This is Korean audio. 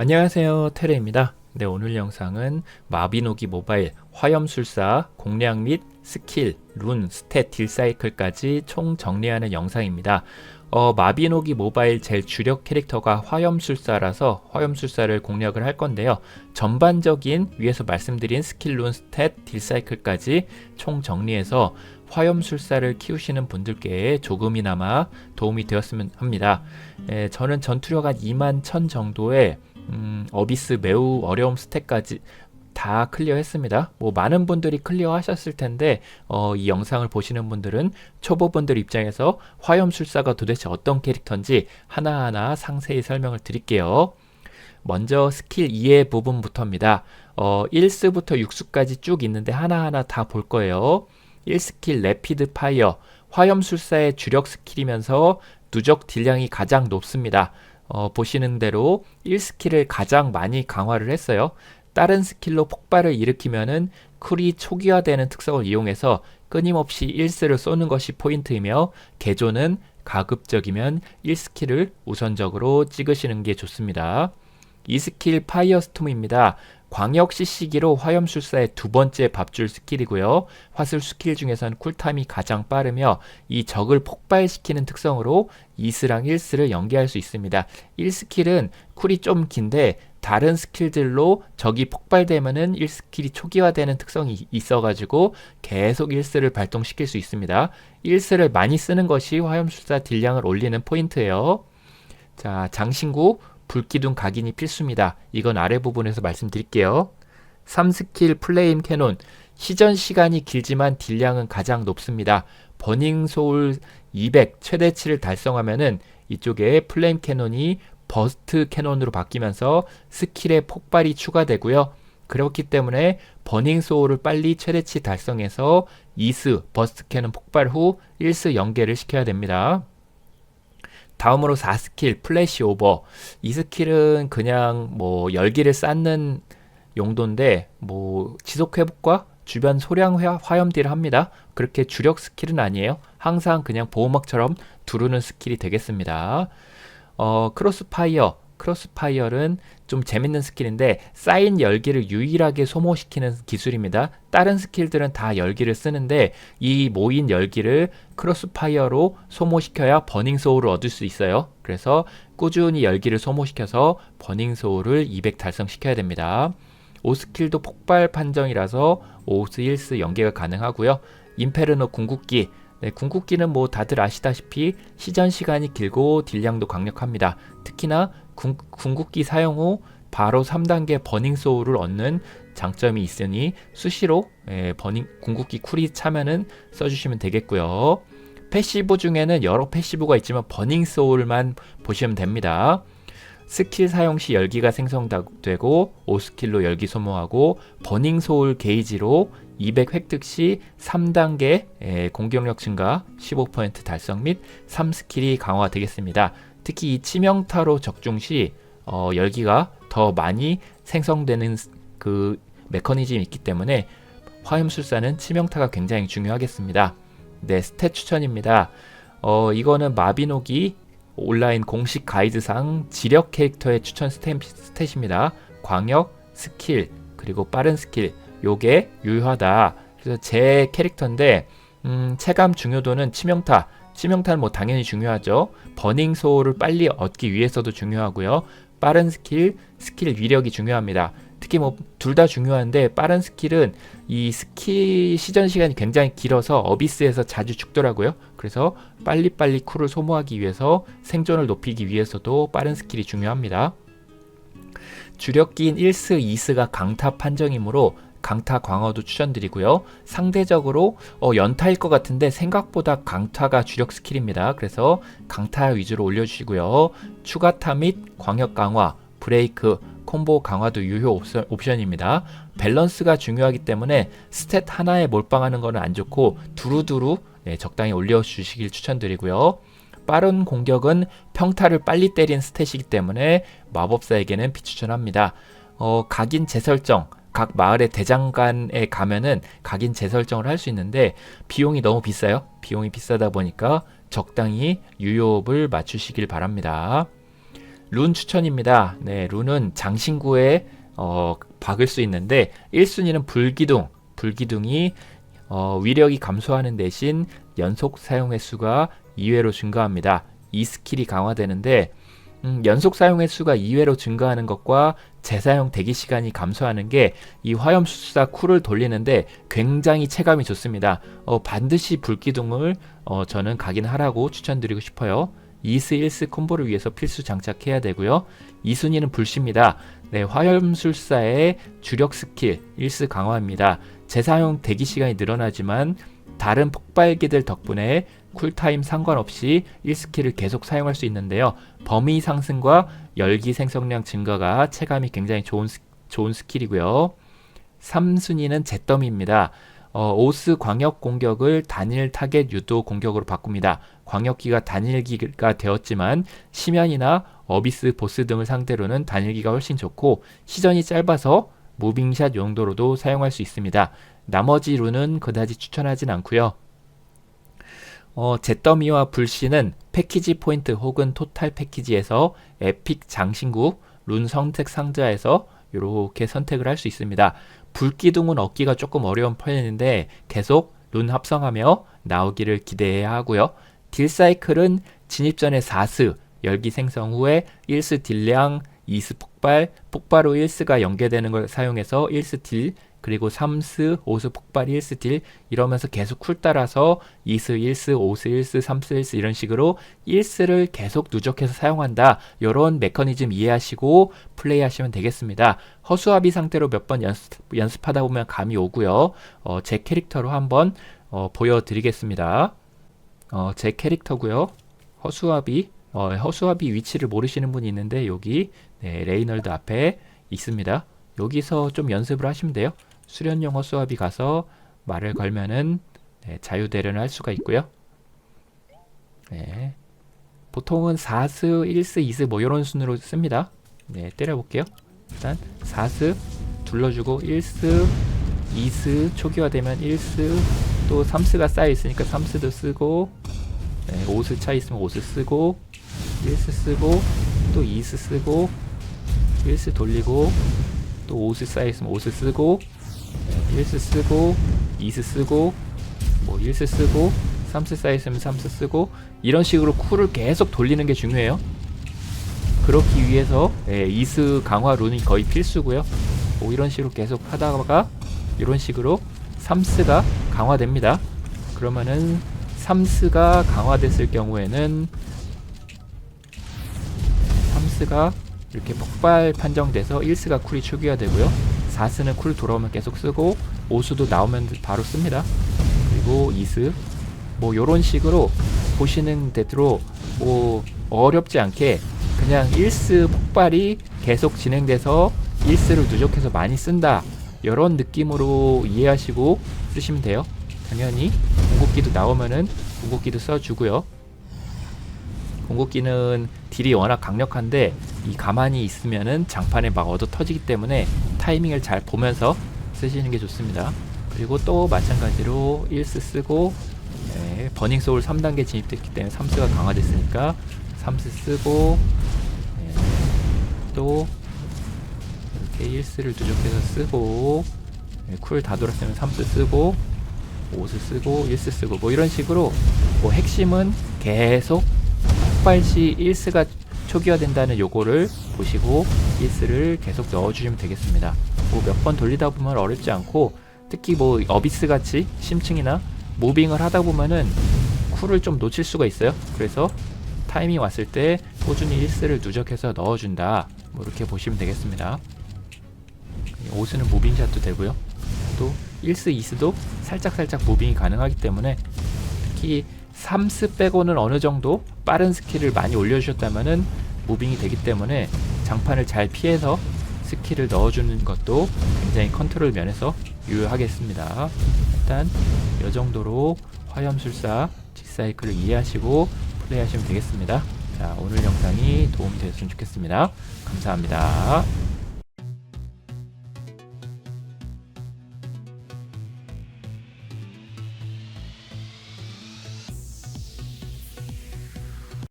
안녕하세요 테레입니다. 네 오늘 영상은 마비노기 모바일 화염술사 공략 및 스킬, 룬, 스탯, 딜사이클까지 총 정리하는 영상입니다. 어, 마비노기 모바일 제일 주력 캐릭터가 화염술사라서 화염술사를 공략을 할 건데요. 전반적인 위에서 말씀드린 스킬, 룬, 스탯, 딜사이클까지 총 정리해서 화염술사를 키우시는 분들께 조금이나마 도움이 되었으면 합니다. 에, 저는 전투력 한 2만 1000 정도의 음, 어비스 매우 어려움 스택까지 다 클리어했습니다. 뭐 많은 분들이 클리어하셨을 텐데 어, 이 영상을 보시는 분들은 초보분들 입장에서 화염술사가 도대체 어떤 캐릭터인지 하나하나 상세히 설명을 드릴게요. 먼저 스킬 2의 부분부터입니다. 어, 1스부터 6수까지 쭉 있는데 하나하나 다 볼 거예요. 1스킬 레피드 파이어 화염술사의 주력 스킬이면서 누적 딜량이 가장 높습니다. 어, 보시는 대로 1스킬을 가장 많이 강화를 했어요. 다른 스킬로 폭발을 일으키면은 쿨이 초기화되는 특성을 이용해서 끊임없이 1스를 쏘는 것이 포인트이며 개조는 가급적이면 1스킬을 우선적으로 찍으시는 게 좋습니다. 2스킬 파이어 스톰입니다. 광역 CC기로 화염술사의 두 번째 밥줄 스킬이고요. 화술 스킬 중에선 쿨타임이 가장 빠르며 이 적을 폭발시키는 특성으로 2스랑 1스를 연계할 수 있습니다. 1스킬은 쿨이 좀 긴데 다른 스킬들로 적이 폭발되면은 1스킬이 초기화되는 특성이 있어가지고 계속 1스를 발동시킬 수 있습니다. 1스를 많이 쓰는 것이 화염술사 딜량을 올리는 포인트예요. 자, 장신구 불기둥 각인이 필수입니다. 이건 아래 부분에서 말씀드릴게요. 3스킬 플레임 캐논 시전 시간이 길지만 딜량은 가장 높습니다. 버닝 소울 200 최대치를 달성하면은 이쪽에 플레임 캐논이 버스트 캐논으로 바뀌면서 스킬의 폭발이 추가되고요. 그렇기 때문에 버닝 소울을 빨리 최대치 달성해서 2스 버스트 캐논 폭발 후 1스 연계를 시켜야 됩니다. 다음으로 4스킬 플래시 오버 이 스킬은 그냥 뭐 열기를 쌓는 용도인데 뭐 지속 회복과 주변 소량 화염딜을 합니다. 그렇게 주력 스킬은 아니에요. 항상 그냥 보호막처럼 두르는 스킬이 되겠습니다. 어, 크로스파이어 크로스파이어는 좀 재밌는 스킬인데 쌓인 열기를 유일하게 소모시키는 기술입니다. 다른 스킬들은 다 열기를 쓰는데 이 모인 열기를 크로스파이어로 소모시켜야 버닝 소울을 얻을 수 있어요. 그래서 꾸준히 열기를 소모시켜서 버닝 소울을 200 달성시켜야 됩니다. 5스킬도 폭발 판정이라서 5스 1스 연계가 가능하고요. 임페르노 궁극기 네, 궁극기는 뭐 다들 아시다시피 시전 시간이 길고 딜량도 강력합니다. 특히나 궁, 궁극기 사용 후 바로 3단계 버닝 소울을 얻는 장점이 있으니 수시로 예, 버닝 궁극기 쿨이 차면은 써주시면 되겠고요. 패시브 중에는 여러 패시브가 있지만 버닝 소울만 보시면 됩니다. 스킬 사용 시 열기가 생성되고 5스킬로 열기 소모하고 버닝 소울 게이지로 200 획득 시 3단계 공격력 증가 15% 달성 및 3스킬이 강화되겠습니다. 특히 이 치명타로 적중 시 어, 열기가 더 많이 생성되는 그 메커니즘이 있기 때문에 화염술사는 치명타가 굉장히 중요하겠습니다. 네, 스탯 추천입니다. 어, 이거는 마비노기 온라인 공식 가이드상 지력 캐릭터의 추천 스탯, 스탯입니다. 광역, 스킬, 그리고 빠른 스킬, 요게 유효하다. 그래서 제 캐릭터인데, 음, 체감 중요도는 치명타, 치명타는 뭐 당연히 중요하죠. 버닝 소울을 빨리 얻기 위해서도 중요하고요. 빠른 스킬, 스킬 위력이 중요합니다. 특히 뭐 둘 다 중요한데 빠른 스킬은 이 스킬 시전 시간이 굉장히 길어서 어비스에서 자주 죽더라고요. 그래서 빨리빨리 쿨을 소모하기 위해서 생존을 높이기 위해서도 빠른 스킬이 중요합니다. 주력기인 1스, 2스가 강타 판정이므로 강타 광어도 추천드리고요. 상대적으로 어, 연타일 것 같은데 생각보다 강타가 주력 스킬입니다. 그래서 강타 위주로 올려주시고요. 추가타 및 광역 강화, 브레이크, 콤보 강화도 유효 옵션, 입니다 밸런스가 중요하기 때문에 스탯 하나에 몰빵하는 것은 안 좋고 두루두루 네, 적당히 올려주시길 추천드리고요. 빠른 공격은 평타를 빨리 때린 스탯이기 때문에 마법사에게는 비추천합니다. 어, 각인 재설정, 각 마을의 대장간에 가면은 각인 재설정을 할 수 있는데 비용이 너무 비싸요. 비용이 비싸다 보니까 적당히 유효업을 맞추시길 바랍니다. 룬 추천입니다. 네, 룬은 장신구에 어, 박을 수 있는데 1순위는 불기둥. 불기둥이 어, 위력이 감소하는 대신 연속 사용 횟수가 2회로 증가합니다. 이 스킬이 강화되는데 음, 연속 사용 횟수가 2회로 증가하는 것과 재사용 대기 시간이 감소하는 게 이 화염수사 쿨을 돌리는데 굉장히 체감이 좋습니다. 어, 반드시 불기둥을 어, 저는 각인 하라고 추천드리고 싶어요. 2스 1스 콤보를 위해서 필수 장착해야 되고요. 2순위는 불씨입니다. 네, 화염술사의 주력 스킬 1스 강화입니다. 재사용 대기 시간이 늘어나지만 다른 폭발기들 덕분에 쿨타임 상관없이 1스킬을 계속 사용할 수 있는데요. 범위 상승과 열기 생성량 증가가 체감이 굉장히 좋은, 스, 좋은 스킬이고요. 3순위는 잿더미입니다. 어, 오스 광역 공격을 단일 타겟 유도 공격으로 바꿉니다. 광역기가 단일기가 되었지만 심연이나 어비스 보스 등을 상대로는 단일기가 훨씬 좋고 시전이 짧아서 무빙샷 용도로도 사용할 수 있습니다. 나머지 룬은 그다지 추천하진 않고요. 어, 잿더미와 불씨는 패키지 포인트 혹은 토탈 패키지에서 에픽 장신구 룬 선택 상자에서 이렇게 선택을 할 수 있습니다. 불기둥은 얻기가 조금 어려운 편인데 계속 룬 합성하며 나오기를 기대해야 하고요. 딜 사이클은 진입 전에 4스, 열기 생성 후에 1스 딜량, 2스 폭발, 폭발 후 1스가 연계되는 걸 사용해서 1스 딜, 그리고 3스, 5스 폭발, 1스 딜 이러면서 계속 쿨 따라서 2스, 1스, 5스, 1스, 3스, 1스 이런 식으로 1스를 계속 누적해서 사용한다. 이런 메커니즘 이해하시고 플레이하시면 되겠습니다. 허수아비 상태로 몇 번 연습, 연습하다 보면 감이 오고요. 어, 제 캐릭터로 한번 어, 보여드리겠습니다. 어, 제 캐릭터고요. 허수아비 어, 허수아비 위치를 모르시는 분이 있는데 여기 네, 레이널드 앞에 있습니다. 여기서 좀 연습을 하시면 돼요. 수련용 허수아비 가서 말을 걸면은 네, 자유 대련을 할 수가 있고요. 네. 보통은 4스, 1스, 2스 뭐 이런 순으로 씁니다. 네, 때려볼게요. 일단 4스 둘러주고 1스, 2스 초기화되면 1스 또 3스가 쌓여 있으니까 3스도 쓰고 네, 5스 차 있으면 5스 쓰고 1스 쓰고 또 2스 쓰고 1스 돌리고 또 5스 쌓여 있으면 5스 쓰고 네, 1스 쓰고 2스 쓰고 뭐 1스 쓰고 3스 쌓여 있으면 3스 쓰고 이런 식으로 쿨을 계속 돌리는 게 중요해요. 그렇기 위해서 예, 이스 강화 룬이 거의 필수고요. 뭐 이런 식으로 계속 하다가 이런 식으로 3스가 강화됩니다. 그러면은 3스가 강화됐을 경우에는 3스가 이렇게 폭발 판정돼서 1스가 쿨이 초기화되고요. 4스는 쿨 돌아오면 계속 쓰고 5수도 나오면 바로 씁니다. 그리고 2스 뭐 요런 식으로 보시는 대로 뭐 어렵지 않게 그냥 1스 폭발이 계속 진행돼서 1스를 누적해서 많이 쓴다 이런 느낌으로 이해하시고 쓰시면 돼요 당연히 궁극기도 나오면은 궁극기도 써주고요. 궁극기는 딜이 워낙 강력한데 이 가만히 있으면은 장판에 막 얻어 터지기 때문에 타이밍을 잘 보면서 쓰시는 게 좋습니다. 그리고 또 마찬가지로 1스 쓰고 네, 버닝 소울 3단계 진입됐기 때문에 3스가 강화됐으니까 3스 쓰고 네, 또 이렇게 1스를 누적해서 쓰고 네, 쿨다 돌았으면 3스 쓰고 5스 쓰고 1스 쓰고 뭐 이런 식으로 뭐 핵심은 계속 폭발 시 1스가 초기화된다는 요거를 보시고 1스를 계속 넣어주시면 되겠습니다. 뭐 몇 번 돌리다 보면 어렵지 않고 특히 뭐 어비스 같이 심층이나 모빙을 하다 보면은 쿨을 좀 놓칠 수가 있어요. 그래서 타이밍 왔을 때 꾸준히 1스를 누적해서 넣어준다. 뭐 이렇게 보시면 되겠습니다. 5스는 무빙샷도 되고요. 또 1스, 2스도 살짝살짝 무빙이 가능하기 때문에 특히 3스 빼고는 어느 정도 빠른 스킬을 많이 올려주셨다면은 무빙이 되기 때문에 장판을 잘 피해서 스킬을 넣어주는 것도 굉장히 컨트롤 면에서 유효하겠습니다. 일단 이 정도로 화염술사 직사이클을 이해하시고 플레이하시면 되겠습니다. 자, 오늘 영상이 도움이 되셨으면 좋겠습니다. 감사합니다.